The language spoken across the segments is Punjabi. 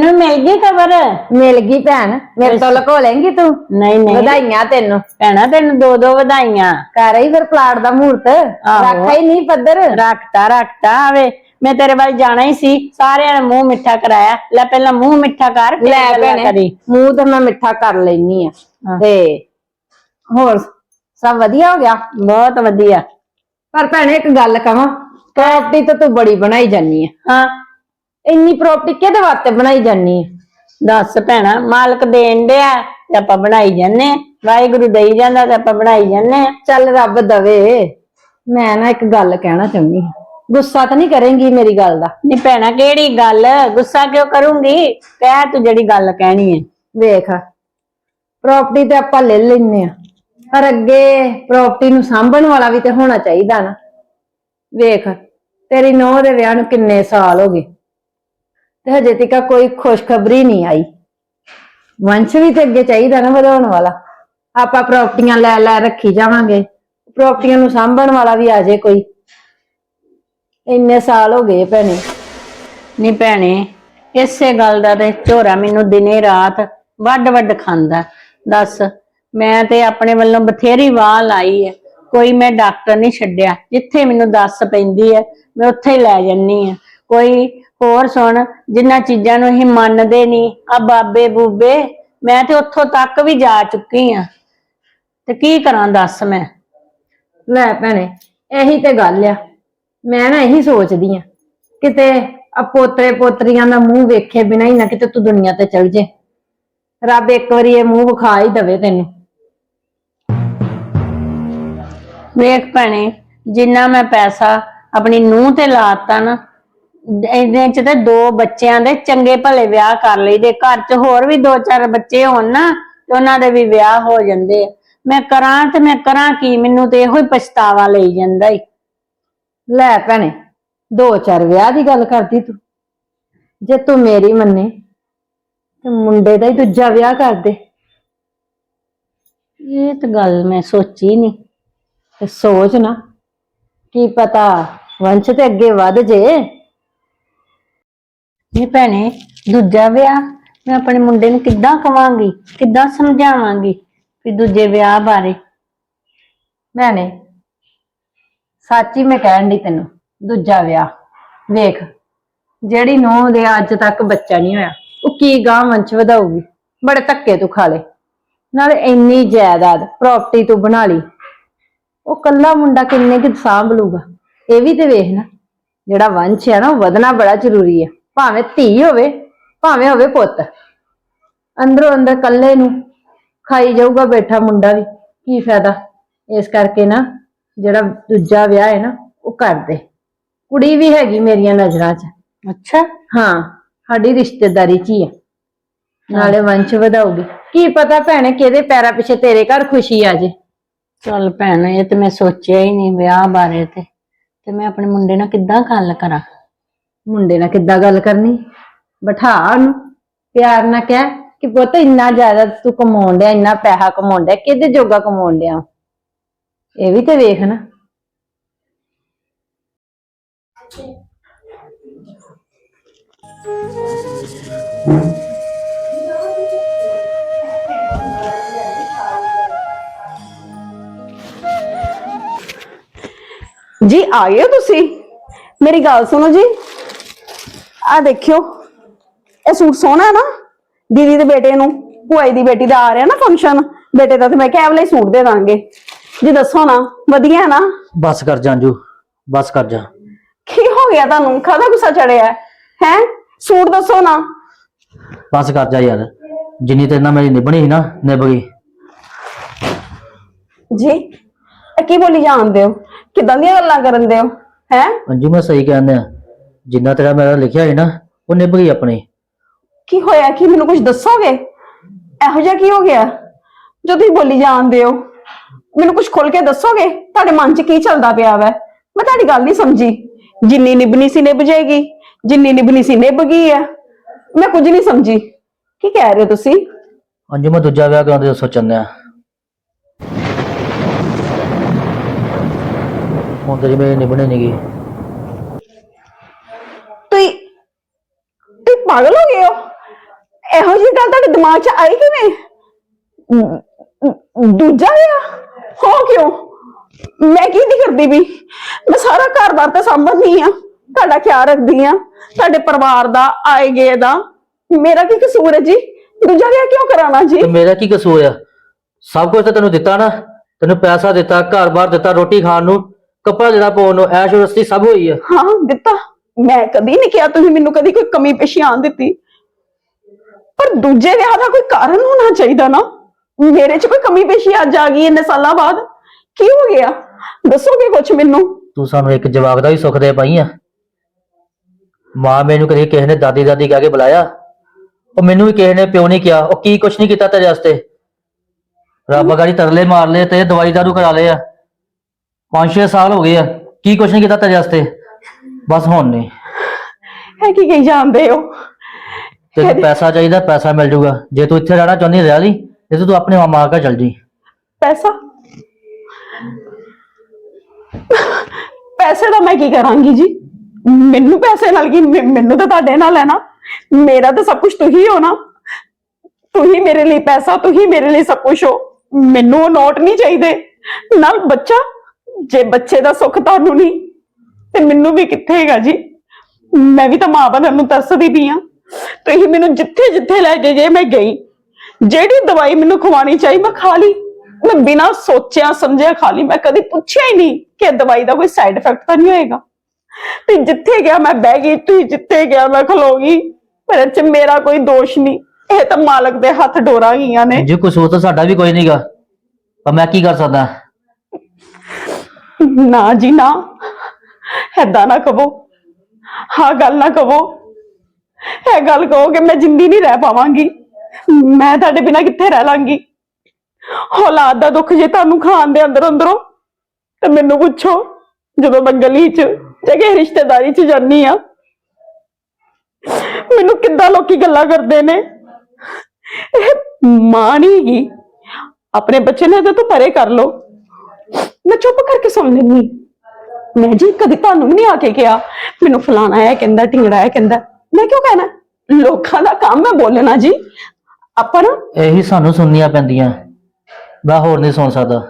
ਤੈਨੂੰ ਮਿਲ ਗਈ ਖਬਰ? ਮਿਲ ਗਈ ਭੈਣ। ਮੇਰੇ ਤੋਂ ਲਕੋ ਲੇਂਗੀ ਤੂੰ। ਨਹੀਂ ਨਹੀਂ। ਵਧਾਈਆਂ ਤੈਨੂੰ। ਭੈਣਾ ਤੈਨੂੰ ਦੋ ਦੋ ਵਧਾਈਆਂ। ਕਰ ਹੀ ਫਿਰ ਪਲਾਟ ਦਾ ਮਹੂਰਤ ਰੱਖਾ ਹੀ ਨਹੀਂ ਪੱਧਰ। ਰੱਖਤਾ ਰੱਖਤਾ। ਆਵੇ ਮੈਂ ਤੇਰੇ ਵੱਲ ਜਾਣਾ ਹੀ ਸੀ। ਸਾਰਿਆਂ ਨੇ ਮੂੰਹ ਮਿੱਠਾ ਕਰਾਇਆ। ਲੈ ਪਹਿਲਾਂ ਮੂੰਹ ਮਿੱਠਾ ਕਰ ਲੈ ਭੈਣੇ ਮੂੰਹ ਤਾਂ ਮੈਂ ਮਿੱਠਾ ਕਰ ਲੈਨੀ ਆ। ਤੇ ਹੋਰ ਸਭ ਵਧੀਆ ਹੋ ਗਿਆ? ਬਹੁਤ ਵਧੀਆ। ਪਰ ਭੈਣੇ ਇੱਕ ਗੱਲ ਕਵਾਂ ਪ੍ਰਾਪਰਟੀ ਤਾਂ ਤੂੰ ਬੜੀ ਬਣਾਈ ਜਾਨੀ ਆ। ਹਾਂ। ਇੰਨੀ ਪ੍ਰਾਪਰਟੀ ਕਿਹਦੇ ਵਾਸਤੇ ਬਣਾਈ ਜਾਨੀ ਆ ਦੱਸ ਭੈਣਾ ਮਾਲਕ ਦੇਣ ਡਿਆ ਤੇ ਆਪਾਂ ਬਣਾਈ ਜਾਂਦੇ ਆਂ। ਵਾਹਿਗੁਰੂ ਦੇਈ ਜਾਂਦਾ ਤੇ ਆਪਾਂ ਬਣਾਈ ਜਾਂਦੇ ਆਂ। ਚੱਲ ਰੱਬ ਦਵੇ। ਮੈਂ ਨਾ ਇੱਕ ਗੱਲ ਕਹਿਣਾ ਚਾਹੁੰਦੀ ਹਾਂ। ਗੁੱਸਾ ਤਾਂ ਨਹੀਂ ਕਰੇਂਗੀ ਮੇਰੀ ਗੱਲ ਦਾ? ਨੀ ਭੈਣਾ ਕਿਹੜੀ ਗੱਲ? ਗੁੱਸਾ ਕਿਉਂ ਕਰੂੰਗੀ? ਕਹਿ ਤੂੰ ਜਿਹੜੀ ਗੱਲ ਕਹਿਣੀ ਹੈ। ਵੇਖ ਪ੍ਰਾਪਰਟੀ ਤੇ ਆਪਾਂ ਲੈ ਲੈਨੇ ਆ ਪਰ ਅੱਗੇ ਪ੍ਰਾਪਰਟੀ ਨੂੰ ਸਾਂਭਣ ਵਾਲਾ ਵੀ ਤੇ ਹੋਣਾ ਚਾਹੀਦਾ ਨਾ। ਵੇਖ ਤੇਰੀ ਨੂੰਹ ਦੇ ਵਿਆਹ ਨੂੰ ਕਿੰਨੇ ਸਾਲ ਹੋ ਗਏ? ਤੇ ਹਜੇ ਤੱਕ ਕੋਈ ਖੁਸ਼ਖਬਰੀ ਨਹੀਂ ਆਈ। ਵੰਸ਼ ਵੀ ਤੇ ਅੱਗੇ ਚਾਹੀਦਾ ਨਾ ਵਧਾਉਣ ਵਾਲਾ। ਆਪਾਂ ਪ੍ਰਾਪਰਟੀਆਂ ਲੈ ਲੈ ਰੱਖੀ ਜਾਵਾਂਗੇ। ਪ੍ਰਾਪਰਟੀਆਂ ਨੂੰ ਸਾਂਭਣ ਵਾਲਾ ਵੀ ਆ ਜੇ ਕੋਈ। ਇੰਨੇ ਸਾਲ ਹੋ ਗਏ ਭੈਣੇ। ਨੀ ਭੈਣੇ, ਇਸੇ ਗੱਲ ਦਾ ਤੇ ਝੋਰਾ ਮੈਨੂੰ ਦਿਨੇ ਰਾਤ ਵੱਡ ਵੱਡ ਖਾਂਦਾ। ਦੱਸ, ਮੈਂ ਤੇ ਆਪਣੇ ਵੱਲੋਂ ਬਥੇਰੀ ਵਾਹ ਲਾਈ ਹੈ ਕੋਈ ਮੈਂ ਡਾਕਟਰ ਨਹੀਂ ਛੱਡਿਆ। ਜਿੱਥੇ ਮੈਨੂੰ ਦੱਸ ਪੈਂਦੀ ਹੈ ਮੈਂ ਉੱਥੇ ਹੀ ਲੈ ਜੰਨੀ ਆ ਕੋਈ ਹੋਰ ਸੁਣ ਜਿੰਨਾ ਚੀਜ਼ਾਂ ਨੂੰ ਅਸੀਂ ਮੰਨਦੇ ਨਹੀਂ ਆ ਬਾਬੇ ਬੂਬੇ ਮੈਂ ਤੇ ਉੱਥੋਂ ਤੱਕ ਵੀ ਜਾ ਚੁੱਕੀ ਆ। ਤੇ ਕੀ ਕਰਾਂ ਦੱਸ ਮੈਂ? ਲੈ ਭੈਣੇ ਇਹੀ ਤੇ ਗੱਲ ਆ। ਮੈਂ ਨਾ ਇਹੀ ਸੋਚਦੀ ਆ ਕਿਤੇ ਆ ਪੋਤਰੇ ਪੋਤਰੀਆਂ ਦਾ ਮੂੰਹ ਵੇਖੇ ਬਿਨਾਂ ਹੀ ਨਾ ਕਿਤੇ ਤੂੰ ਦੁਨੀਆ ਤੇ ਚਲ ਜੇ। ਰੱਬ ਇੱਕ ਵਾਰੀ ਇਹ ਮੂੰਹ ਵਿਖਾ ਹੀ ਦਵੇ ਤੈਨੂੰ। ਵੇਖ ਭੈਣੇ ਜਿੰਨਾ ਮੈਂ ਪੈਸਾ ਆਪਣੀ ਨੂੰਹ ਤੇ ਲਾਤਾ ਨਾ ਇਹਦੇ ਚ ਤੇ ਦੋ ਬੱਚਿਆਂ ਦੇ ਚੰਗੇ ਭਲੇ ਵਿਆਹ ਕਰ ਲਈਦੇ ਘਰ ਚ ਹੋਰ ਵੀ ਦੋ ਚਾਰ ਬੱਚੇ ਹੋਣ ਨਾ, ਤੇ ਉਹਨਾਂ ਦੇ ਵੀ ਵਿਆਹ ਹੋ ਜਾਂਦੇ ਆ। ਮੈਂ ਕਰਾਂ ਤੇ ਮੈਂ ਕਰਾਂ ਕੀ, ਮੈਨੂੰ ਤੇ ਇਹੋ ਹੀ ਪਛਤਾਵਾ ਲਈ ਜਾਂਦਾ ਈ। ਲੈ ਭੈਣੇ, ਦੋ ਚਾਰ ਵਿਆਹ ਦੀ ਗੱਲ ਕਰਦੀ ਤੂੰ। ਜੇ ਤੂੰ ਮੇਰੀ ਮੰਨੇ, ਤੇ ਮੁੰਡੇ ਦਾ ਹੀ ਦੂਜਾ ਵਿਆਹ ਕਰ ਦੇ। ਇਹ ਤਾਂ ਗੱਲ ਮੈਂ ਸੋਚੀ ਨਹੀਂ ਤੇ ਸੋਚ ਨਾ। ਕੀ ਪਤਾ, ਵੰਸ਼ ਤੇ ਅੱਗੇ ਵੱਧ ਜੇ। ਇਹ ਭੈਣੇ, ਦੂਜਾ ਵਿਆਹ ਮੈਂ ਆਪਣੇ ਮੁੰਡੇ ਨੂੰ ਕਿੱਦਾਂ ਕਵਾਂਗੀ, ਕਿੱਦਾਂ ਸਮਝਾਵਾਂਗੀ ਵੀ ਦੂਜੇ ਵਿਆਹ ਬਾਰੇ? ਭੈਣੇ, ਸੱਚੀ ਮੈਂ ਕਹਿਣ ਦੀ ਤੈਨੂੰ, ਦੂਜਾ ਵਿਆਹ, ਵੇਖ, ਜਿਹੜੀ ਨੂੰਹ ਦੇ ਅੱਜ ਤੱਕ ਬੱਚਾ ਨਹੀਂ ਹੋਇਆ, ਉਹ ਕੀ ਗਾਂ ਵੰਸ਼ ਵਧਾਊਗੀ? ਬੜੇ ਧੱਕੇ ਤੂੰ ਖਾ ਲੇ ਨਾਲੇ ਇੰਨੀ ਜਾਇਦਾਦ ਪ੍ਰਾਪਰਟੀ ਤੂੰ ਬਣਾ ਲਈ, ਉਹ ਕੱਲਾ ਮੁੰਡਾ ਕਿੰਨੇ ਕਿ ਸਾਂਭ ਲੂਗਾ ਇਹ ਵੀ ਤੇ ਵੇਖ ਨਾ, ਜਿਹੜਾ ਵੰਸ਼ ਹੈ ਨਾ, ਉਹ ਵਧਣਾ ਬੜਾ ਜ਼ਰੂਰੀ ਹੈ ਭਾਵੇਂ ਧੀ ਹੋਵੇ ਭਾਵੇਂ ਹੋਵੇ ਪੁੱਤ। ਅੰਦਰੋਂ ਅੰਦਰ ਕੱਲੇ ਨੂੰ ਖਾਈ ਜਾਊਗਾ ਬੈਠਾ ਮੁੰਡਾ ਵੀ ਕੀ ਫਾਇਦਾ? ਇਸ ਕਰਕੇ ਨਾ ਜਿਹੜਾ ਦੂਜਾ ਵਿਆਹ ਹੈ ਨਾ ਉਹ ਕਰ ਦੇ। ਕੁੜੀ ਵੀ ਹੈਗੀ ਮੇਰੀਆਂ ਨਜ਼ਰਾਂ 'ਚ। ਅੱਛਾ। ਹਾਂ ਸਾਡੀ ਰਿਸ਼ਤੇਦਾਰੀ 'ਚ ਹੀ ਆ। ਨਾਲੇ ਵੰਸ਼ ਵਧਾਉਗੀ ਕੀ ਪਤਾ ਭੈਣੇ ਕਿਹਦੇ ਪੈਰਾਂ ਪਿੱਛੇ ਤੇਰੇ ਘਰ ਖੁਸ਼ੀ ਆ ਜੇ। ਚੱਲ ਭੈਣ ਇਹ ਤੇ ਮੈਂ ਸੋਚਿਆ ਹੀ ਨਹੀਂ ਵਿਆਹ ਬਾਰੇ ਤੇ। ਤੇ ਮੈਂ ਆਪਣੇ ਮੁੰਡੇ ਨਾਲ ਕਿੱਦਾਂ ਗੱਲ ਕਰਾਂ? ਮੁੰਡੇ ਨਾਲ ਕਿੱਦਾਂ ਗੱਲ ਕਰਨੀ? ਬਿਠਾ ਉਹਨੂੰ। ਪਿਆਰ ਨਾਲ ਕਹਿ ਕਿ ਪੁੱਤ ਇੰਨਾ ਜ਼ਿਆਦਾ ਤੂੰ ਕਮਾਉਣ ਡਿਆ, ਇੰਨਾ ਪੈਸਾ ਕਮਾਉਣ ਡਿਆ, ਕਿਹਦੇ ਜੋਗਾ ਕਮਾਉਣ ਡਿਆ ਇਹ ਵੀ ਤੇ ਵੇਖ ਨਾ। ਜੀ ਆਏ ਹੋ ਤੁਸੀਂ? ਮੇਰੀ ਗੱਲ ਸੁਣੋ ਜੀ। ਆ ਦੇਖਿਓ ਇਹ ਸੂਟ ਸੋਹਣਾ ਨਾ ਦੀਦੀ ਦੇ ਬੇਟੇ ਨੂੰ ਭੂਆਈ ਦੀ ਬੇਟੀ ਦਾ ਆ ਰਿਹਾ ਨਾ ਫੰਕਸ਼ਨ ਬੇਟੇ ਦਾ ਤੇ ਮੈਂ ਕਿਹਾ ਵਾਲਾ ਸੂਟ ਦੇ ਦਾਂਗੇ। ਜੀ ਦੱਸੋ ਨਾ ਵਧੀਆ ਹੈ ਨਾ? ਬਸ ਕਰ ਜਾ ਅੰਜੂ ਬਸ ਕਰ ਜਾ। ਕੀ ਹੋ ਗਿਆ ਤੁਹਾਨੂੰ? ਕਾਹਦਾ ਗੁੱਸਾ ਚੜਿਆ? ਹੈ? ਹੈਂ? ਸੂਟ ਦੱਸੋ ਨਾ। ਬਸ ਕਰ ਜਾ ਯਾਰ ਜਿੰਨੀ ਤੇਰੇ ਨਾਲ ਮੇਰੀ ਨਿਭਣੀ ਸੀ ਨਾ ਨਿਭ ਗਈ। ਜੀ ਇਹ ਕੀ ਬੋਲੀ ਜਾਂਦੇ ਹੋ? ਕਿਦਾਂ ਦੀਆਂ ਗੱਲਾਂ ਕਰਨ ਦੇ ਹੋ? ਹੈ? ਅੰਜੂ ਮੈਂ ਸਹੀ ਕਹਿੰਦਾ ਜਿੰਨਾ ਤੇਰਾ ਮੇਰਾ ਲਿਖਿਆ ਹੈ ਨਾ ਉਹ ਨਿਭ ਗਈ ਆਪਣੀ। ਕੀ ਹੋਇਆ? ਕੀ ਮੈਨੂੰ ਕੁਝ ਦੱਸੋਗੇ? ਇਹੋ ਜਿਹਾ ਕੀ ਹੋ ਗਿਆ? ਜੋ ਤੁਸੀਂ ਬੋਲੀ ਜਾਂਦੇ ਹੋ। ਮੈਨੂੰ ਕੁਝ ਖੋਲ ਕੇ ਦੱਸੋਗੇ? ਤੁਹਾਡੇ ਮਨ 'ਚ ਕੀ ਚੱਲਦਾ ਪਿਆ ਵੈ? ਮੈਂ ਤੁਹਾਡੀ ਗੱਲ ਨਹੀਂ ਸਮਝੀ। ਜਿੰਨੀ ਨਿਭਣੀ ਸੀ ਨਿਭ ਜਾਏਗੀ ਜਿੰਨੀ ਨਿਭਣੀ ਸੀ ਨਿਭ ਗਈ ਹੈ ਮੈਂ ਕੁਝ ਨਹੀਂ ਸਮਝੀ। ਕੀ ਕਹਿ ਰਹੇ ਹੋ ਤੁਸੀਂ? ਅੰਜੂ ਮੈਂ ਦੂਜਾ ਵਿਆਹ ਕਰਾਉਣ ਦੀ ਸੋਚਣ ਦਿਆ। ਹੁਣ ਤੇਰੀ ਮੇਰੀ ਨਿਭਣੀ ਨੀ ਗੀ ਤੁਸੀਂ ਤੁਸੀਂ ਪਾਗਲ ਹੋ ਗਏ ਹੋ? ਇਹੋ ਜਿਹੀ ਗੱਲ ਤੁਹਾਡੇ ਦਿਮਾਗ 'ਚ ਆਈ ਕਿਵੇਂ? ਦੂਜਾ ਵਿਆਹ ਹੋ ਕਿਉਂ? ਮੈਂ ਕੀ ਨਹੀਂ ਕਰਦੀ ਵੀ? ਮੈਂ ਸਾਰਾ ਘਰ-ਬਾਰ ਤਾਂ ਸੰਭਲਦੀ ਆ। ਤੁਹਾਡਾ ਖਿਆਲ ਰੱਖਦੀ ਆ। ਤੁਹਾਡੇ ਪਰਿਵਾਰ ਦਾ ਆਏ ਗਏ ਦਾ। ਮੇਰਾ ਕੀ ਕਸੂਰ ਹੈ ਜੀ? ਦੂਜਾ ਵਿਆਹ ਕਿਉਂ ਕਰਾਉਣਾ ਜੀ? ਤੇ ਮੇਰਾ ਕੀ ਕਸੂਰ ਆ? ਸਭ ਕੁਝ ਤਾਂ ਤੈਨੂੰ ਦਿੱਤਾ ਨਾ? ਤੈਨੂੰ ਪੈਸਾ ਦਿੱਤਾ ਘਰ-ਬਾਰ ਦਿੱਤਾ ਰੋਟੀ ਖਾਣ ਨੂੰ। ਕੱਪੜਾ ਜਿਹੜਾ ਪਾਉਣ ਨੂੰ ਐਸ਼ ਰਸਤੀ ਸਭ ਹੋਈ ਆ। ਹਾਂ ਦਿੱਤਾ। ਮੈਂ ਕਦੀ ਨਹੀਂ ਕਿਹਾ ਤੁਸੀਂ ਮੈਨੂੰ ਕਦੀ ਕੋਈ ਕਮੀ ਪੇਸ਼ੀ ਆਣ ਦਿੱਤੀ। ਪਰ ਦੂਜੇ ਵਿਆਹ ਦਾ ਕੋਈ ਕਾਰਨ ਹੋਣਾ ਚਾਹੀਦਾ ਨਾ। ਮੇਰੇ 'ਚ ਕੋਈ ਕਮੀ ਪੇਸ਼ੀ ਅੱਜ ਆ ਗਈ ਇੰਨੇ ਸਾਲਾਂ ਬਾਅਦ। ਕੀ ਹੋ ਗਿਆ? ਦੱਸੋਗੇ ਕੁਝ ਮੈਨੂੰ? ਤੂੰ ਸਾਨੂੰ ਇੱਕ ਜਵਾਬ ਦਾ ਵੀ ਸੁੱਖ ਦੇ ਪਾਈ ਆ। ਮਾਂ ਮੈਨੂੰ ਕਦੇ ਕਿਸੇ ਨੇ ਦਾਦੀ ਦਾਦੀ ਕਹਿ ਕੇ ਬੁਲਾਇਆ। ਉਹ ਮੈਨੂੰ ਵੀ ਕਿਸੇ ਨੇ ਪਿਓ ਨਹੀਂ ਕਿਹਾ। ਉਹ ਕੀ ਕੁਛ ਨਹੀਂ ਕੀਤਾ ਤੇਰੇ ਵਾਸਤੇ। ਰੱਬ ਗਾੜੀ ਤਰਲੇ ਮਾਰ ਲਏ ਤੇ ਦਵਾਈ ਦਾਰੂ ਕਰਾ ਲਏ ਆ। ਪੰਜ ਛੇ ਸਾਲ ਹੋ ਗਏ ਆ। ਕੀ ਕੁਛ ਨਹੀਂ ਕੀਤਾ ਤੇਰੇ ਵਾਸਤੇ। ਬਸ ਹੁਣ ਨਹੀਂ। ਹੈ ਕੀ ਕਹੀ ਜਾਂਦੇ ਹੋ? ਤੈਨੂੰ ਪੈਸਾ ਚਾਹੀਦਾ ਪੈਸਾ ਮਿਲ ਜਾਊਗਾ ਜੇ ਤੂੰ ਇੱਥੇ ਰਹਿਣਾ ਚਾਹੁੰਦੀ ਰਹਿ ਲਈ ਜੇ ਤੂੰ ਆਪਣੇ ਮਾਮਾ ਘਰ ਚੱਲ ਜੀ। ਪੈਸਾ? ਪੈਸੇ ਦਾ ਮੈਂ ਕੀ ਕਰਾਂਗੀ ਜੀ? ਮੈਨੂੰ ਪੈਸੇ ਨਾਲ ਕੀ ਮੈ- ਮੈਨੂੰ ਤਾਂ ਤੁਹਾਡੇ ਨਾਲ ਹੈ ਨਾ। ਮੇਰਾ ਤਾਂ ਸਭ ਕੁਝ ਤੁਸੀਂ ਹੋ ਨਾ। ਤੁਸੀਂ ਮੇਰੇ ਲਈ ਪੈਸਾ ਤੁਸੀਂ ਮੇਰੇ ਲਈ ਸਭ ਕੁਝ ਹੋ। ਮੈਨੂੰ ਉਹ ਨੋਟ ਨਹੀਂ ਚਾਹੀਦੇ। ਨਾਲ ਬੱਚਾ ਜੇ ਬੱਚੇ ਦਾ ਸੁੱਖ ਤੁਹਾਨੂੰ ਨਹੀਂ ਤੇ ਮੈਨੂੰ ਵੀ ਕਿੱਥੇ ਹੈਗਾ ਜੀ? ਮੈਂ ਵੀ ਤਾਂ ਮਾਂ ਬਣਨ ਨੂੰ ਤਰਸਦੀ ਪਈ ਆ। ਤੁਸੀਂ ਮੈਨੂੰ ਜਿੱਥੇ ਜਿੱਥੇ ਲੈ ਕੇ ਗਏ ਮੈਂ ਗਈ। ਜਿਹੜੀ ਦਵਾਈ ਮੈਨੂੰ ਖਵਾਣੀ ਚਾਹੀ ਮੈਂ ਖਾ ਲਈ। ਮੈਂ ਬਿਨਾਂ ਸੋਚਿਆ ਸਮਝਿਆ ਖਾ ਲਈ। ਮੈਂ ਕਦੀ ਪੁੱਛਿਆ ਹੀ ਨਹੀਂ ਕਿ ਦਵਾਈ ਦਾ ਕੋਈ ਸਾਈਡ ਇਫੈਕਟ ਤਾਂ ਨਹੀਂ ਹੋਏਗਾ। ਤੇ ਜਿੱਥੇ ਗਿਆ ਮੈਂ ਬਹਿ ਗਈ ਤੁਸੀਂ ਜਿੱਥੇ ਗਿਆ ਮੈਂ ਖਲੋ ਗਈ। ਮੇਰੇ ਚ ਮੇਰਾ ਕੋਈ ਦੋਸ਼ ਨਹੀਂ। ਇਹ ਤਾਂ ਮਾਲਕ ਦੇ ਹੱਥ ਡੋਰਾ ਗਈਆਂ ਨੇ। ਜੇ ਕਸੂਰ ਤਾਂ ਸਾਡਾ ਵੀ ਕੋਈ ਨਹੀਂਗਾ ਪਰ ਮੈਂ ਕੀ ਕਰ ਸਕਦਾ? ਨਾ ਜੀ ਨਾ। ਏਦਾਂ ਨਾ ਕਹੋ। ਹਾਂ, ਗੱਲ ਨਾ ਕਹੋ। ਇਹ ਗੱਲ ਕਹੋ ਕਿ ਮੈਂ ਜਿੰਦੀ ਨਹੀਂ ਰਹਿ ਪਾਵਾਂਗੀ। ਮੈਂ ਤੁਹਾਡੇ ਬਿਨਾ ਕਿੱਥੇ ਰਹਿ ਲਾਂਗੀ? ਔਲਾਦ ਦਾ ਦੁੱਖ ਜੇ ਤੁਹਾਨੂੰ ਖਾਣ ਦੇ ਅੰਦਰ ਅੰਦਰੋਂ, ਤੇ ਮੈਨੂੰ ਪੁੱਛੋ, ਜਦੋਂ ਮੈਂ ਗਲੀ 'ਚ ਜਾਂ ਰਿਸ਼ਤੇਦਾਰੀ 'ਚ ਜਾਂਦੀ ਆ ਮੈਨੂੰ ਕਿੱਦਾਂ ਲੋਕੀ ਗੱਲਾਂ ਕਰਦੇ ਨੇ? ਇਹ ਮਾਂ ਨਹੀਂ ਆਪਣੇ ਬੱਚੇ ਨੇ ਤਾਂ ਤੂੰ ਪਰੇ ਕਰ ਲੋ ਮੈਂ ਚੁੱਪ ਕਰਕੇ ਸੁਣ ਲੈਂਦੀ। ਮੈਂ ਜੀ ਕਦੀ ਤੁਹਾਨੂੰ ਵੀ ਨਹੀਂ ਆ ਕੇ ਕਿਹਾ ਮੈਨੂੰ ਫਲਾਣਾ ਹੈ ਕਹਿੰਦਾ ਢਿੰਗੜਾ ਹੈ ਕਹਿੰਦਾ। ਮੈਂ ਕਿਉਂ ਕਹਿਣਾ? ਲੋਕਾਂ ਦਾ ਕੰਮ ਹੈ ਬੋਲਣਾ ਜੀ। ਆਪਾਂ ਨਾ ਇਹੀ ਸਾਨੂੰ ਸੁਣਨੀਆਂ ਪੈਂਦੀਆਂ। ਮੈਂ ਹੋਰ ਨਹੀਂ ਸੁਣ ਸਕਦਾ।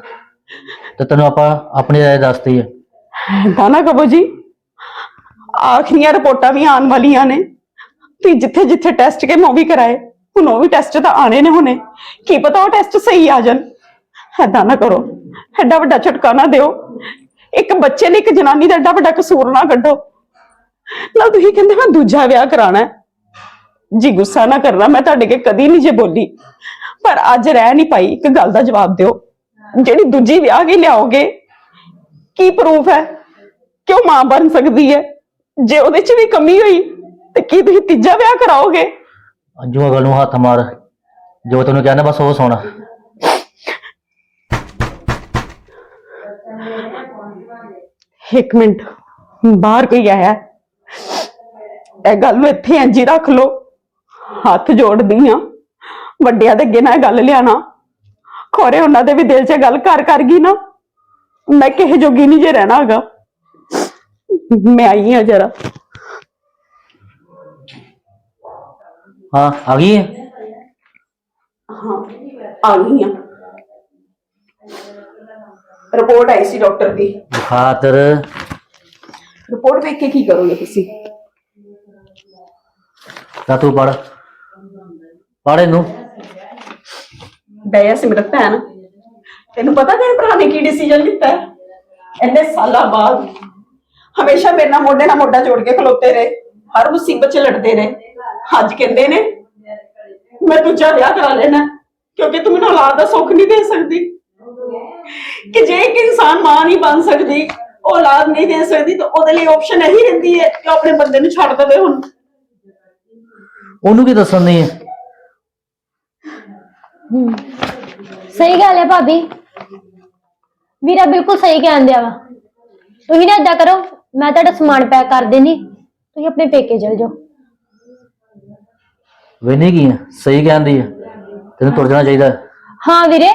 ਤੇ ਤੈਨੂੰ ਆਪਾਂ ਆਪਣੀ ਰਾਏ ਦੱਸਦੀ ਹੈ ਨਾ ਕਹੋ ਜੀ ਆਖਰੀਆਂ ਰਿਪੋਰਟਾਂ ਵੀ ਆਉਣ ਵਾਲੀਆਂ ਨੇ। ਤੇ ਜਿੱਥੇ ਜਿੱਥੇ ਟੈਸਟ ਕੇ ਮੈਂ ਉਹ ਵੀ ਕਰਾਏ ਹੁਣ ਉਹ ਵੀ ਟੈਸਟ ਤਾਂ ਆਣੇ ਨੇ ਹੁਣੇ। ਕੀ ਪਤਾ ਉਹ ਟੈਸਟ ਸਹੀ ਆ ਜਾਣ। ਏਦਾਂ ਨਾ ਕਰੋ। ਐਡਾ ਵੱਡਾ ਝਟਕਾ ਨਾ ਦਿਓ। ਇੱਕ ਬੱਚੇ ਨੇ ਇੱਕ ਜਨਾਨੀ ਦਾ ਐਡਾ ਵੱਡਾ ਕਸੂਰ ਨਾ ਕੱਢੋ। ਨਾਲ ਤੁਸੀਂ ਕਹਿੰਦੇ ਮੈਂ ਦੂਜਾ ਵਿਆਹ ਕਰਾਣਾ ਜੀ, ਗੁੱਸਾ ਨਾ ਕਰਨਾ, ਮੈਂ ਤੁਹਾਡੇ ਕੇ ਕਦੀ ਨਹੀਂ ਜੇ ਬੋਲੀ। ਪਰ ਅੱਜ ਰਹਿ ਨਹੀਂ ਪਾਈ, ਇੱਕ ਗੱਲ ਦਾ ਜਵਾਬ ਦਿਓ। ਜਿਹੜੀ ਦੂਜੀ ਵਿਆਹ ਕੇ ਲਿਆਓਗੇ, ਕੀ ਪ੍ਰੂਫ ਹੈ? ਕਿ ਉਹ ਮਾਂ ਬਣ ਸਕਦੀ ਹੈ? ਜੇ ਉਹਦੇ 'ਚ ਵੀ ਕਮੀ ਹੋਈ, ਤੇ ਕੀ ਤੁਸੀਂ ਤੀਜਾ ਵਿਆਹ ਕਰਾਓਗੇ? ਅੰਜੂ, ਅਗਲ ਨੂੰ ਹੱਥ ਮਾਰ। ਜੋ ਤੈਨੂੰ ਕਹਿੰਦਾ, ਬਸ ਉਹ ਸੁਣ। ਇੱਕ ਮਿੰਟ ਬਾਹਰ ਕੋਈ ਆਇਆ। ਇਹ ਗੱਲ ਨੂੰ ਇੱਥੇ ਇੰਜ ਹੀ ਰੱਖ ਲਓ। ਹੱਥ ਜੋੜਦੀ ਆ ਵੱਡਿਆਂ ਦੇ ਅੱਗੇ ਨਾ ਇਹ ਗੱਲ ਲਿਆਣਾ। ਖੋਰੇ ਉਹਨਾਂ ਦੇ ਵੀ ਦਿਲ 'ਚ ਗੱਲ ਕਰ ਕਰ ਗਈ ਨਾ। ਮੈਂ ਕਿਸੇ ਜੋਗੀ ਨਹੀਂ ਜੇ ਰਹਿਣਾ ਹੈਗਾ। ਮੈਂ ਆਈ ਹਾਂ ਜਰਾ। ਹਾਂ ਆ ਗਈ ਹੈ? ਹਾਂ ਆ ਗਈ ਹਾਂ। ਰਿਪੋਰਟ ਆਈ ਸੀ ਡਾਕਟਰ ਦੀ। ਖਾਤਰ ਰਿਪੋਰਟ ਵੇਖ ਕੇ ਕੀ ਕਰੋਗੇ ਤੁਸੀਂ? ਤਾਂ ਤੂੰ ਪੜ ਪੜ ਇਹਨੂੰ। ਦਇਆ ਸਿਮਰਤ ਭੈਣ। ਤੈਨੂੰ ਪਤਾ ਤੇਰੇ ਭਰਾ ਨੇ ਕੀ ਡਿਸੀਜਨ ਲਿੱਤਾ ਹੈ? ਇੰਨੇ ਸਾਲਾਂ ਬਾਅਦ। ਹਮੇਸ਼ਾ ਮੇਰੇ ਨਾਲ ਮੋਢੇ ਨਾਲ ਮੋਢਾ ਜੋੜ ਕੇ ਖਲੋਤੇ ਰਹੇ। ਹਰ ਮੁਸੀਬਤ 'ਚ ਲੜਦੇ ਰਹੇ। ਅੱਜ ਕਹਿੰਦੇ ਨੇ ਮੈਂ ਦੂਜਾ ਵਿਆਹ ਕਰਾ ਲੈਣਾ ਕਿਉਂਕਿ ਤੂੰ ਮੈਨੂੰ ਔਲਾਦ ਦਾ ਸੁੱਖ ਨਹੀਂ ਦੇ ਸਕਦੀ। ਕਿ ਜੇ ਇੱਕ ਇਨਸਾਨ ਮਾਂ ਨਹੀਂ ਬਣ ਸਕਦੀ ਔਲਾਦ ਨਹੀਂ ਦੇ ਸਕਦੀ ਤਾਂ ਉਹਦੇ ਲਈ ਆਪਸ਼ਨ ਇਹੀ ਰਹਿੰਦੀ ਹੈ ਕਿ ਆਪਣੇ ਬੰਦੇ ਨੂੰ ਛੱਡ ਦੇਵੇ ਹੁਣ। ਉਹਨੂੰ ਕੀ ਦੱਸਣ ਨਹੀਂ ਹੈ? ਸਹੀ ਗੱਲ ਹੈ ਭਾਬੀ। ਵੀਰਾ ਬਿਲਕੁਲ ਸਹੀ ਕਹਿੰਦਿਆ ਵਾ। ਤੁਸੀਂ ਨਾ ਏਦਾਂ ਕਰੋ ਮੈਂ ਤੁਹਾਡਾ ਸਮਾਨ ਪੈਕ ਕਰ ਦੇਣੀ ਤੁਸੀਂ ਆਪਣੇ ਪੇਕੇ ਚਲ ਜਾਓ। ਵੇਨੇ ਕੀ ਹੈ? ਸਹੀ ਕਹਿੰਦੀ ਹੈ। ਤੈਨੂੰ ਤੁਰ ਜਾਣਾ ਚਾਹੀਦਾ। ਹੈ। ਹਾਂ ਵੀਰੇ।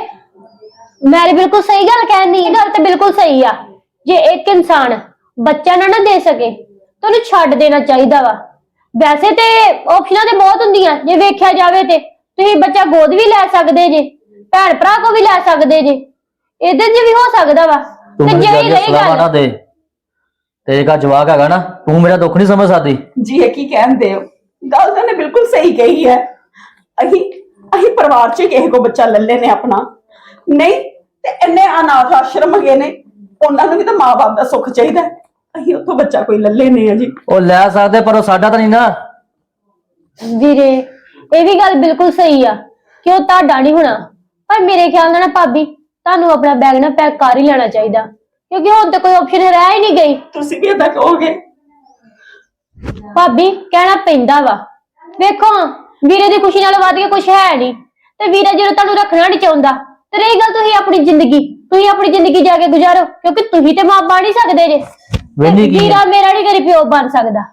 ਮੈਂ ਬਿਲਕੁਲ ਸਹੀ ਗੱਲ ਕਹਿੰਦੀ ਇਹ ਗੱਲ ਤੇ ਬਿਲਕੁਲ ਸਹੀ ਆ। ਜੇ ਇੱਕ ਇਨਸਾਨ ਬੱਚਾ ਨਾ ਨਾ ਦੇ ਸਕੇ ਤਾਂ ਉਹਨੂੰ ਛੱਡ ਦੇਣਾ ਚਾਹੀਦਾ ਵਾ। ਵੈਸੇ ਤੇ ਆਪਸ਼ਨਾਂ ਤੇ ਬਹੁਤ ਹੁੰਦੀਆਂ ਜੇ ਵੇਖਿਆ ਜਾਵੇ ਤੇ। ਤੁਸੀਂ ਬੱਚਾ ਗੋਦ ਵੀ ਲੈ ਸਕਦੇ ਜੇ ਭੈਣ ਭਰਾ ਕੋ ਵੀ ਲੈ ਸਕਦੇ ਜੇ। ਇਹਦੇ 'ਚ ਵੀ ਹੋ ਸਕਦਾ ਵਾ। ਤੂੰ ਜਿਹੜੀ ਗੱਲ ਰਹੀ ਸਲਾਹ ਨਾ ਗੱਲ ਦੇ। ਤੇਰੇ ਕਾ ਜਵਾਕ ਹੈਗਾ ਨਾ ਤੂੰ ਮੇਰਾ ਦੁੱਖ ਨਹੀਂ ਸਮਝ ਸਕਦੀ। ਜੀ ਇਹ ਕੀ ਕਹਿੰਦੇ ਹੋ? ਗੱਲ ਤਾਂ ਨੇ ਬਿਲਕੁਲ ਸਹੀ ਕਹੀ ਹੈ। ਅਹੀਂ ਅਹੀਂ ਪਰਿਵਾਰ 'ਚ ਕਿਸੇ ਕੋ ਬੱਚਾ ਲੱਲੇ ਨੇ ਆਪਣਾ। ਨਹੀਂ ਤੇ ਇੰਨੇ ਅਨਾਥ ਆਸ਼ਰਮ ਹੈਗੇ ਨੇ ਉਹਨਾਂ ਨੂੰ ਵੀ ਤਾਂ ਮਾਂ-ਬਾਪ ਦਾ ਸੁੱਖ ਚਾਹੀਦਾ ਹੈ। ਅਸੀਂ ਉੱਥੋਂ ਬੱਚਾ ਕੋਈ ਲੱਲੇ ਨੇ ਆ ਜੀ। ਉਹ ਲੈ ਸਕਦੇ ਪਰ ਉਹ ਸਾਡਾ ਤਾਂ ਨਹੀਂ ਨਾ। ਵੀਰੇ ਇਹ ਵੀ ਗੱਲ ਬਿਲਕੁਲ ਸਹੀ ਆ ਕਿ ਉਹ ਤੁਹਾਡਾ ਨਹੀਂ ਹੋਣਾ। ਪਰ ਮੇਰੇ ਖਿਆਲ ਨਾਲ ਨਾ ਭਾਬੀ ਤੁਹਾਨੂੰ ਆਪਣਾ ਬੈਗ ਨਾ ਪੈਕ ਕਰ ਹੀ ਲੈਣਾ ਚਾਹੀਦਾ। ਕਿਉਂਕਿ ਹੁਣ ਤਾਂ ਕੋਈ ਆਪਸ਼ਨ ਰਹਿ ਹੀ ਨਹੀਂ ਗਈ। ਤੁਸੀਂ ਵੀ ਏਦਾਂ ਕਹੋਗੇ? ਭਾਬੀ ਕਹਿਣਾ ਪੈਂਦਾ ਵਾ। ਵੇਖੋ ਵੀਰੇ ਦੀ ਖੁਸ਼ੀ ਨਾਲ ਵੱਧ ਕੇ ਕੁਝ ਹੈ ਨਹੀਂ। ਤੇ ਵੀਰਾ ਜਦੋਂ ਤੁਹਾਨੂੰ ਰੱਖਣਾ ਨਹੀਂ ਚਾਹੁੰਦਾ ਤੇ ਰਹੀ ਗੱਲ ਤੁਸੀਂ ਆਪਣੀ ਜ਼ਿੰਦਗੀ ਤੁਸੀਂ ਆਪਣੀ ਜ਼ਿੰਦਗੀ ਜਾ ਕੇ ਗੁਜ਼ਾਰੋ ਕਿਉਂਕਿ ਤੁਸੀਂ ਤੇ ਮਾਂ ਬਣ ਨਹੀਂ ਸਕਦੇ ਜੇ। ਕੀ ਵੀਰਾ ਮੇਰਾ ਨਹੀਂ ਕਰੀ ਪਿਓ ਬਣ ਸਕਦਾ।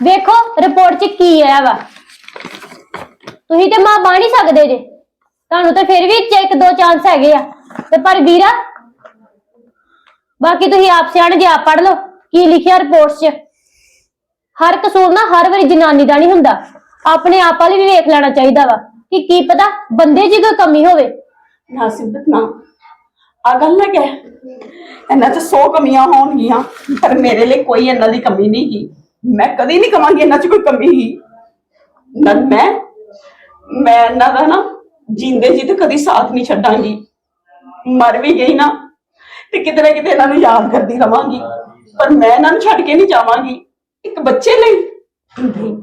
ਵੇਖੋ ਰਿਪੋਰਟ 'ਚ ਕੀ ਆਇਆ ਵਾ। ਤੁਸੀਂ ਤੇ ਮਾਂ ਬਣ ਨਹੀਂ ਸਕਦੇ ਜੇ। ਤੁਹਾਨੂੰ ਤਾਂ ਫਿਰ ਵੀ ਇੱਕ ਦੋ ਚਾਂਸ ਹੈਗੇ ਆ। ਤੇ ਪਰ ਵੀਰਾ ਬਾਕੀ ਤੁਸੀਂ ਆਪ ਸਿਆਣੇ ਜੇ ਆਪ ਪੜ ਲਓ ਕੀ ਲਿਖਿਆ ਰਿਪੋਰਟਸ 'ਚ। ਹਰ ਕਸੂਰ ਨਾ ਹਰ ਵਾਰੀ ਜਨਾਨੀ ਦਾ ਨਹੀਂ ਹੁੰਦਾ। ਆਪਣੇ ਆਪ ਵਾਲੀ ਵੀ ਵੇਖ ਲੈਣਾ ਚਾਹੀਦਾ ਵਾ। ਕਿ ਕੀ ਪਤਾ ਬੰਦੇ 'ਚ ਕੋਈ ਕਮੀ ਹੋਵੇ। ਨਾ ਸਿੱਧਤ ਨਾ। ਆ ਗੱਲ ਨਾ ਕਹਿ। ਇਹਨਾਂ 'ਚ 100 ਕਮੀਆਂ ਹੋਣਗੀਆਂ, ਪਰ ਮੇਰੇ ਲਈ ਕੋਈ ਇਹਨਾਂ ਦੀ ਕਮੀ ਨਹੀਂ ਗੀ ਮੈਂ ਕਦੀ ਨਹੀਂ ਕਵਾਂਗੀ ਇਹਨਾਂ 'ਚ ਕੋਈ ਕਮੀ ਹੀ ਨਾ ਮੈਂ ਮੈਂ ਇਹਨਾਂ ਦਾ ਨਾ ਜਿੰਦੇ ਜੀ ਤੇ ਕਦੀ ਸਾਥ ਨਹੀਂ ਛੱਡਾਂਗੀ। ਮਰ ਵੀ ਗਈ ਨਾ, ਤੇ ਕਿਤੇ ਨਾ ਕਿਤੇ ਇਹਨਾਂ ਨੂੰ ਯਾਦ ਕਰਦੀ ਰਵਾਂਗੀ। ਪਰ ਮੈਂ ਇਹਨਾਂ ਨੂੰ ਛੱਡ ਕੇ ਨਹੀਂ ਜਾਵਾਂਗੀ। ਇੱਕ ਬੱਚੇ ਲਈ। ਨਹੀਂ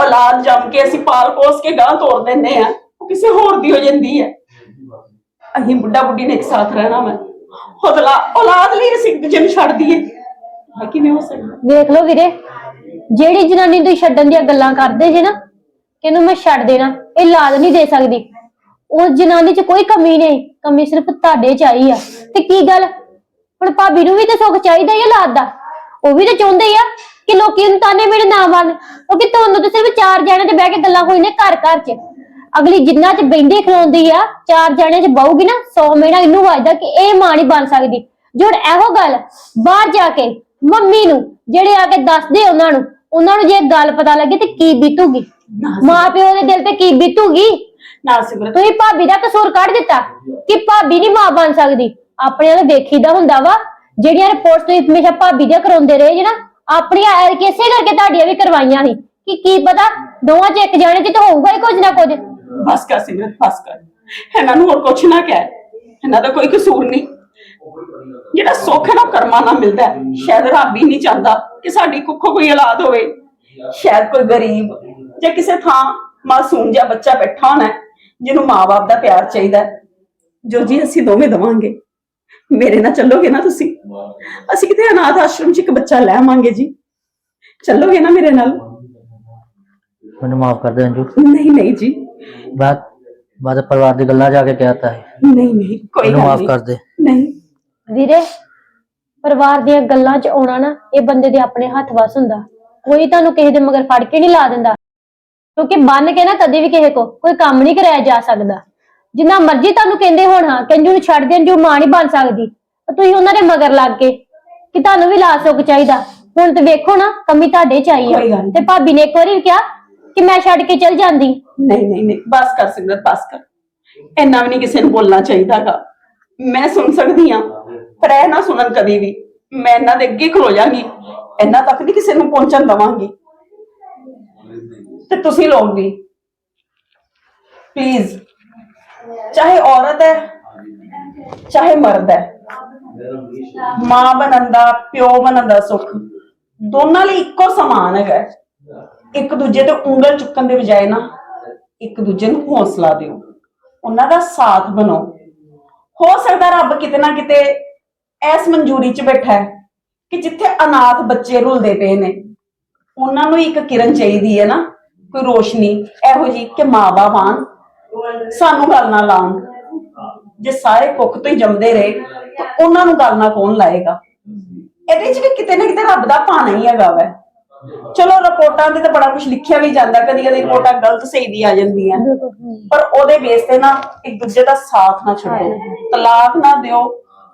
ਔਲਾਦ ਜੰਮ ਕੇ ਅਸੀਂ ਪਾਲ ਪੋਸ ਕੇ ਗਾਂ ਤੋੜ ਦਿੰਦੇ ਆ ਉਹ ਕਿਸੇ ਹੋਰ ਦੀ ਹੋ ਜਾਂਦੀ ਹੈ। ਅਸੀਂ ਬੁੱਢਾ ਬੁੱਢੀ ਨੇ ਇੱਕ ਸਾਥ ਰਹਿਣਾ ਮੈਂ ਔਲਾ ਔਲਾਦ ਲਈ ਅਸੀਂ ਇੱਕ ਛੱਡ ਦਈਏ। ਹੈ ਕਿ ਨਹੀਂ ਹੋ ਸਕਦਾ? ਵੇਖ ਲਓ ਵੀਰੇ, ਜਿਹੜੀ ਜਨਾਨੀ ਤੁਸੀਂ ਛੱਡਣ ਦੀਆਂ ਗੱਲਾਂ ਕਰਦੇ ਜੇ ਨਾ, ਕਿ ਇਹਨੂੰ ਮੈਂ ਛੱਡ ਦੇਣਾ, ਇਹ ਲਾਦ ਨਹੀਂ ਦੇ ਸਕਦੀ। ਉਸ ਜਨਾਨੀ 'ਚ ਕੋਈ ਕਮੀ ਨਹੀਂ, ਕਮੀ ਸਿਰਫ ਤੁਹਾਡੇ 'ਚ ਆਈ ਆ। ਤੇ ਕੀ ਗੱਲ? ਹੁਣ ਭਾਬੀ ਨੂੰ ਵੀ ਤਾਂ ਸੁੱਖ ਚਾਹੀਦਾ ਹੀ ਆ ਲਾਦ ਦਾ। ਉਹ ਵੀ ਤਾਂ ਚਾਹੁੰਦੇ ਆ ਕਿ ਲੋਕੀ ਉਹਨੂੰ ਤਾਨੇ ਮੇਰੇ ਨਾ ਮੰਨ ਕਿਉਂਕਿ ਤੁਹਾਨੂੰ ਤਾਂ ਸਿਰਫ ਚਾਰ ਜਣੇ ਤੇ ਬਹਿ ਕੇ ਗੱਲਾਂ ਹੋਈ ਨੇ ਘਰ ਘਰ 'ਚ। ਅਗਲੀ ਜਿੰਨਾ 'ਚ ਬੈਂਦੇ ਖਲੋਂਦੀ ਆ ਚਾਰ ਜਣੇ 'ਚ ਬਹੂਗੀ ਨਾ 100 ਮਹੀਨਾ ਇਹਨੂੰ ਵਾਜਦਾ ਕਿ ਇਹ ਮਾਂ ਨਹੀਂ ਬਣ ਸਕਦੀ। ਜੁੜ ਇਹੋ ਗੱਲ ਬਾਹਰ ਜਾ ਕੇ ਮੰਮੀ ਨੂੰ ਜਿਹੜੇ ਆ ਕੇ ਦੱਸਦੇ ਉਹਨਾਂ ਨੂੰ ਉਹਨਾਂ ਨੂੰ ਜੇ ਗੱਲ ਪਤਾ ਲੱਗੇ ਤੇ ਕੀ ਬੀਤੂਗੀ? ਮਾਂ ਪਿਓ ਦੇ ਦਿਲ ਤੇ ਕੀ ਬੀਤੂਗੀ? ਨਾ ਸਿਮਰਤ। ਤੁਸੀਂ ਭਾਬੀ ਦਾ ਕਸੂਰ ਕੱਢ ਦਿੱਤਾ ਕਿ ਭਾਬੀ ਨਹੀਂ ਮਾਂ ਬਣ ਸਕਦੀ। ਆਪਣੇ ਨਾਲ ਵੇਖੀਦਾ ਹੁੰਦਾ ਵਾ ਜਿਹੜੀਆਂ ਰਿਪੋਰਟਸ ਤੁਸੀਂ ਹਮੇਸ਼ਾ ਭਾਬੀ ਦੀਆਂ ਕਰਾਉਂਦੇ ਰਹੇ ਜੇ ਨਾ ਆਪਣੀਆਂ ਐਰ ਇਸੇ ਕਰਕੇ ਤੁਹਾਡੀਆਂ ਵੀ ਕਰਵਾਈਆਂ ਸੀ। ਕਿ ਕੀ ਪਤਾ ਦੋਵਾਂ ਚ ਇੱਕ ਜਾਣੇ ਚ ਤਾਂ ਹੋਊਗਾ ਹੀ ਕੁਝ ਨਾ ਕੁਝ। ਬਸ ਕਰ ਸਿਮਰਤ ਬਸ ਕਰ। ਇਹਨਾਂ ਨੂੰ ਹੋਰ ਕੁਛ ਨਾ ਕਹਿ। ਇਹਨਾਂ ਦਾ ਕੋਈ ਕਸੂਰ ਨਹੀਂ। ਜਿਹੜਾ ਸੁੱਖ ਹੈ ਨਾ ਉਹ ਕਰਮਾਂ ਨਾਲ ਮਿਲਦਾ ਹੈ। ਸ਼ਾਇਦ ਰੱਬ ਹੀ ਨਹੀਂ ਚਾਹੁੰਦਾ ਕਿ ਸਾਡੀ ਕੁੱਖੋਂ ਕੋਈ ਔਲਾਦ ਹੋਵੇ। ਸ਼ਾਇਦ ਕੋਈ ਗਰੀਬ ਜਾਂ ਕਿਸੇ ਥਾਂ ਮਾਸੂਮ ਜਿਹਾ ਬੱਚਾ ਬੈਠਾ ਹੋਣਾ ਹੈ, ਜਿਹਨੂੰ ਮਾਂ-ਬਾਪ ਦਾ ਪਿਆਰ ਚਾਹੀਦਾ ਹੈ। ਜੋ ਜੀ ਅਸੀਂ ਦੋਵੇਂ ਦਵਾਂਗੇ। ਮੇਰੇ ਨਾਲ ਚੱਲੋਗੇ ਨਾ ਤੁਸੀਂ? ਅਸੀਂ ਕਿਤੇ ਅਨਾਥ ਆਸ਼ਰਮ 'ਚ ਇੱਕ ਬੱਚਾ ਲੈ ਆਵਾਂਗੇ ਜੀ। ਚੱਲੋਗੇ ਨਾ ਮੇਰੇ ਨਾਲ? ਮੈਨੂੰ ਮਾਫ ਕਰ ਦੇ ਅੰਜੂ ਨਹੀਂ ਨਹੀਂ ਜੀ। ਬਾਤ ਬਾਤ ਪਰਿਵਾਰ ਦੀ ਗੱਲਾਂ ਜਾ ਕੇ ਕਹਿਤਾ ਹੈ ਨਹੀਂ ਨਹੀਂ ਕੋਈ ਮੈਨੂੰ ਗੱਲ ਮਾਫ ਨਹੀਂ। ਕਰ ਦੇ। ਨਹੀਂ। ਵੀਰੇ ਪਰਿਵਾਰ ਦੀਆਂ ਗੱਲਾਂ ਚ ਆਉਣਾ ਨਾ ਇਹ ਬੰਦੇ ਦੇ ਆਪਣੇ ਹੱਥ ਵਸ ਹੁੰਦਾ। ਕੋਈ ਤੁਹਾਨੂੰ ਕਿਸੇ ਦੇ ਮਗਰ ਫੜ ਕੇ ਨਹੀਂ ਲਾ ਦਿੰਦਾ। ਕਿਉਂਕਿ ਬੰਨ ਕੇ ਨਾ ਕਦੇ ਵੀ ਕਿਸੇ ਕੋ ਕੋਈ ਕੰਮ ਨਹੀਂ ਕਰਾਇਆ ਜਾ ਸਕਦਾ। ਜਿੰਨਾ ਮਰਜ਼ੀ ਤੁਹਾਨੂੰ ਕਹਿੰਦੇ ਹੋਣ ਹਾਂ ਕਿ ਅੰਜੂ ਨੂੰ ਛੱਡ ਦੇ ਅੰਜੂ ਮਾਂ ਨਹੀਂ ਬਣ ਸਕਦੀ। ਤਾਂ ਤੁਸੀਂ ਉਹਨਾਂ ਦੇ ਮਗਰ ਲੱਗ ਕੇ ਕਿ ਤੁਹਾਨੂੰ ਵੀ ਲਾ ਸੁੱਕ ਚਾਹੀਦਾ। ਹੁਣ ਤੇ ਵੇਖੋ ਨਾ ਕਮੀ ਤੁਹਾਡੇ ਚ ਆਈ ਕੋਈ ਗੱਲ। ਤੇ ਭਾਬੀ ਨੇ ਇੱਕ ਵਾਰੀ ਵੀ ਕਿਹਾ ਕਿ ਮੈਂ ਛੱਡ ਕੇ ਚਲ ਜਾਂਦੀ। ਨਹੀਂ ਨਹੀਂ ਨਹੀਂ ਬਸ ਕਰ ਸਿਮਰਤ ਬਸ ਕਰ। ਇੰਨਾ ਵੀ ਨਹੀਂ ਕਿਸੇ ਨੂੰ ਬੋਲਣਾ ਚਾਹੀਦਾਗਾ। ਮੈਂ ਸੁਣ ਸਕਦੀ ਆ ਪਰ ਇਹ ਨਾ ਸੁਣਨ ਕਦੀ ਵੀ। ਮੈਂ ਇਹਨਾਂ ਦੇ ਅੱਗੇ ਖਲੋ ਜਾਗੀ। ਇੰਨਾ ਤੱਕ ਨਹੀਂ ਕਿਸੇ ਨੂੰ ਪਹੁੰਚਣ ਦਵਾਂਗੀ। ਤੇ ਤੁਸੀਂ ਲੋਕ ਵੀ ਪਲੀਜ਼ ਚਾਹੇ ਔਰਤ ਹੈ, ਚਾਹੇ ਮਰਦ ਹੈ। ਮਾਂ ਬਣਨ ਦਾ, ਪਿਓ ਬਣਨ ਦਾ ਸੁੱਖ ਦੋਨਾਂ ਲਈ ਇੱਕੋ ਸਮਾਨ ਹੈਗਾ। ਇੱਕ ਦੂਜੇ ਤੇ ਉਂਗਲ ਚੁੱਕਣ ਦੇ ਬਜਾਏ ਨਾ, ਇੱਕ ਦੂਜੇ ਨੂੰ ਹੌਸਲਾ ਦਿਓ। ਉਹਨਾਂ ਦਾ ਸਾਥ ਬਣੋ। ਹੋ ਸਕਦਾ ਰੱਬ ਕਿਤੇ ਨਾ ਕਿਤੇ ਐਸ ਮਨਜ਼ੂਰੀ 'ਚ ਬੈਠਾ ਹੈ ਕਿ ਜਿੱਥੇ ਅਨਾਥ ਬੱਚੇ ਰੁਲਦੇ ਪਏ ਨੇ। ਉਹਨਾਂ ਨੂੰ ਇੱਕ ਕਿਰਨ ਚਾਹੀਦੀ ਹੈ ਨਾ, ਕੋਈ ਰੋਸ਼ਨੀ, ਇਹੋ ਜੀ ਕਿ ਮਾਂ-ਬਾਪ ਆਣ। ਸਾਨੂੰ ਗੱਲ ਨਾ ਲਾਉਣ। ਜੇ ਸਾਰੇ ਕੁੱਖ ਤੋਂ ਹੀ ਜੰਮਦੇ ਰਹੇ ਤਾਂ ਉਹਨਾਂ ਨੂੰ ਗੱਲ ਨਾ ਕੌਣ ਲਾਏਗਾ? ਇਹਦੇ 'ਚ ਵੀ ਕਿਤੇ ਨਾ ਕਿਤੇ ਰੱਬ ਦਾ ਭਾਣਾ ਹੀ ਹੈਗਾ ਵੈ। ਚਲੋ ਰਿਪੋਰਟਾਂ ਤੇ ਤਾਂ ਬੜਾ ਕੁਝ ਲਿਖਿਆ ਵੀ ਜਾਂਦਾ ਕਦੀ ਕਦੀ ਰਿਪੋਰਟਾਂ ਗਲਤ ਸਹੀ ਵੀ ਆ ਜਾਂਦੀਆਂ। ਪਰ ਉਹਦੇ ਬੇਸ ਤੇ ਨਾ ਇੱਕ ਦੂਜੇ ਦਾ ਸਾਥ ਨਾ ਛੱਡੋ। ਤਲਾਕ ਨਾ ਦਿਓ।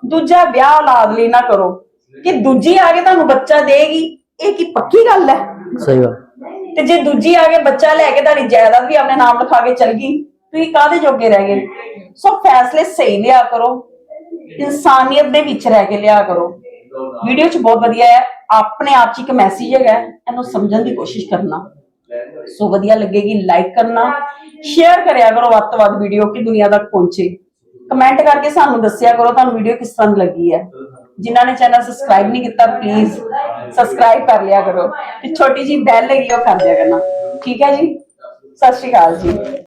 ਦੂਜਾ ਵਿਆਹ ਔਲਾਦ ਲਈ ਨਾ ਕਰੋ। ਕਿ ਦੂਜੀ ਆ ਕੇ ਤੁਹਾਨੂੰ ਬੱਚਾ ਦੇਗੀ ਇਹ ਕੀ ਪੱਕੀ ਗੱਲ ਹੈ? ਸਹੀ ਗੱਲ। ਤੇ ਜੇ ਦੂਜੀ ਆ ਕੇ ਬੱਚਾ ਲੈ ਕੇ ਤੁਹਾਡੀ ਜਾਇਦਾਦ ਵੀ ਆਪਣੇ ਨਾਮ ਲਿਖਾ ਕੇ ਚਲ ਗਈ ਤੁਸੀਂ ਕਾਹਦੇ ਜੋਗੇ ਰਹਿ ਗਏ? ਸੋ ਫੈਸਲੇ ਸਹੀ ਲਿਆ ਕਰੋ। ਇਨਸਾਨੀਅਤ ਦੇ ਵਿੱਚ ਰਹਿ ਕੇ ਲਿਆ ਕਰੋ। ਵੀਡੀਓ ਚ ਬਹੁਤ ਵਧੀਆ ਹੈ। ਆਪਣੇ ਆਪ ਚ ਇੱਕ ਮੈਸੇਜ ਹੈਗਾ ਇਹਨੂੰ ਸਮਝਣ ਦੀ ਕੋਸ਼ਿਸ਼ ਕਰਨਾ। ਸੋ ਵਧੀਆ ਲੱਗੇਗੀ। ਲਾਈਕ ਕਰਨਾ। ਸ਼ੇਅਰ ਕਰਿਆ ਕਰੋ ਵੱਧ ਤੋਂ ਵੱਧ ਵੀਡੀਓ ਕਿ ਦੁਨੀਆ ਤੱਕ ਪਹੁੰਚੇ। ਕਮੈਂਟ ਕਰਕੇ ਸਾਨੂੰ ਦੱਸਿਆ ਕਰੋ ਤੁਹਾਨੂੰ ਵੀਡੀਓ ਕਿਸ ਤਰ੍ਹਾਂ ਦੀ ਲੱਗੀ ਹੈ। ਜਿਨ੍ਹਾਂ ਨੇ ਚੈਨਲ ਸਬਸਕ੍ਰਾਈਬ ਨਹੀਂ ਕੀਤਾ ਪਲੀਜ਼ ਸਬਸਕ੍ਰਾਈਬ ਕਰ ਲਿਆ ਕਰੋ। ਤੇ ਛੋਟੀ ਜੀ ਬੈਲ ਲੱਗੀ ਉਹ ਕਰ ਦਿਆ ਕਰਨਾ। ਠੀਕ ਹੈ ਜੀ? ਸਤਿ ਸ਼੍ਰੀ ਅਕਾਲ ਜੀ।